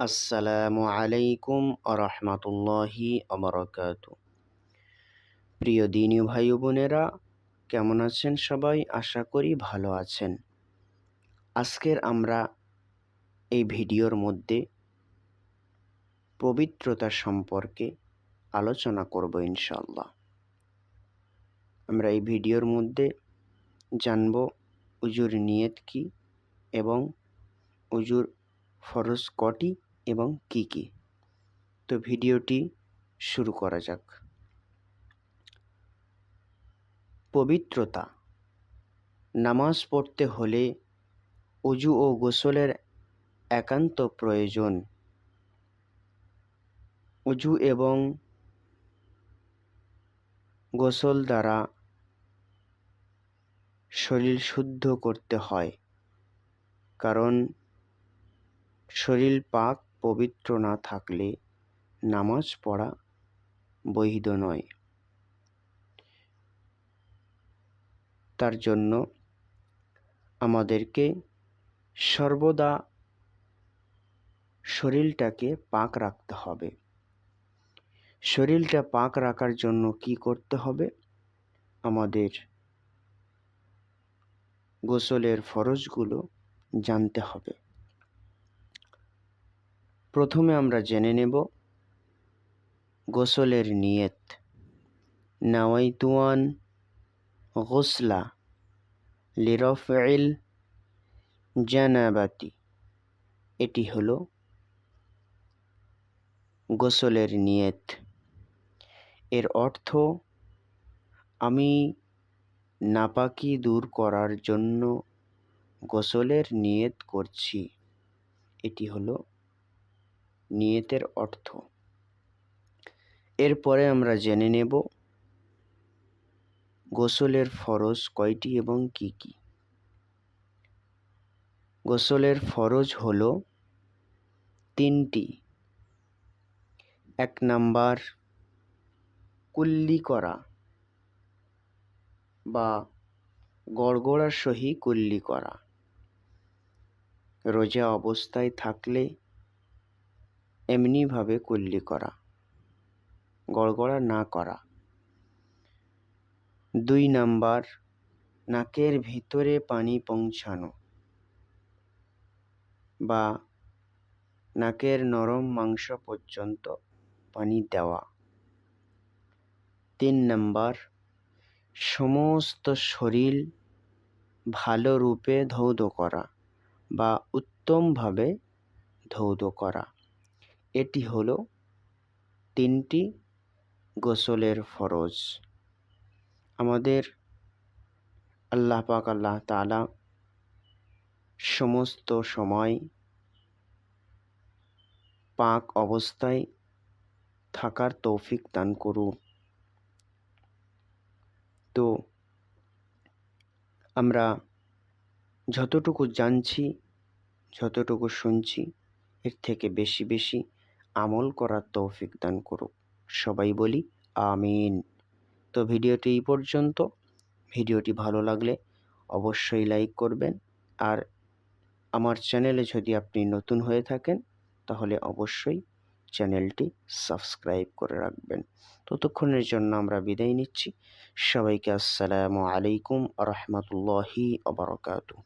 আসসালামু আলাইকুম আরহামতুল্লাহি আবরকাত। প্রিয় দিনী ভাই বোনেরা, কেমন আছেন সবাই? আশা করি ভালো আছেন। আজকের আমরা এই ভিডিওর মধ্যে পবিত্রতা সম্পর্কে আলোচনা করব ইনশাল্লাহ আমরা এই ভিডিওর মধ্যে জানব উজুর নিয়ত কি এবং উজুর ফরজ কটি এবং কি কি? তো ভিডিওটি শুরু করা যাক। পবিত্রতা। নামাজ পড়তে হলে অজু ও গোসলের একান্ত প্রয়োজন। অজু এবং গোসল দ্বারা শরীর শুদ্ধ করতে হয়। কারণ শরীর পাক পবিত্র না থাকলে নামাজ পড়া বৈধ নয়। তার জন্য আমাদেরকে সর্বদা শরীরটাকে পাক রাখতে হবে। শরীরটা পাক রাখার জন্য কি করতে হবে? আমাদের গোসলের ফরজগুলো জানতে হবে। প্রথমে আমরা জেনে নেব গোসলের নিয়ত। নাওয়াইতুয়ান গোসলা লিরফিল জানাবাতি। এটি হলো গোসলের নিয়ত। এর অর্থ, আমি নাপাকি দূর করার জন্য গোসলের নিয়ত করছি। এটি হলো নিয়তের অর্থ। এরপরে আমরা জেনে নেব গোসলের ফরজ কয়টি এবং কি কি। গোসলের ফরজ হল তিনটি। এক নাম্বার, কুল্লি করা বা গড়গড়ার সহি কুল্লি করা। রোজা অবস্থায় থাকলে এমনিভাবে কুল্লি করা, গড়গড়া না করা। দুই নাম্বার, নাকের ভিতরে পানি পৌঁছানো বা নাকের নরম মাংস পর্যন্ত পানি দেওয়া। তিন নাম্বার, সমস্ত শরীর ভালো রূপে ধৌত করা বা উত্তমভাবে ধৌত করা। এটি হলো তিনটি গোসলের ফরজ। আমাদের আল্লাহ পাক, আল্লাহ তালা সমস্ত সময় পাক অবস্থায় থাকার তৌফিক দান করুন। তো আমরা যতটুকু জানছি, যতটুকু শুনছি, এর থেকে বেশি বেশি আমল করার তৌফিক দান করুক। সবাই বলি, আমিন। তো ভিডিওটি এই পর্যন্ত। ভিডিওটি ভালো লাগলে অবশ্যই লাইক করবেন। আর আমার চ্যানেলে যদি আপনি নতুন হয়ে থাকেন, তাহলে অবশ্যই চ্যানেলটি সাবস্ক্রাইব করে রাখবেন। ততক্ষণের জন্য আমরা বিদায় নিচ্ছি। সবাইকে আসসালামু আলাইকুম রহমতুল্লাহি আবরকাতু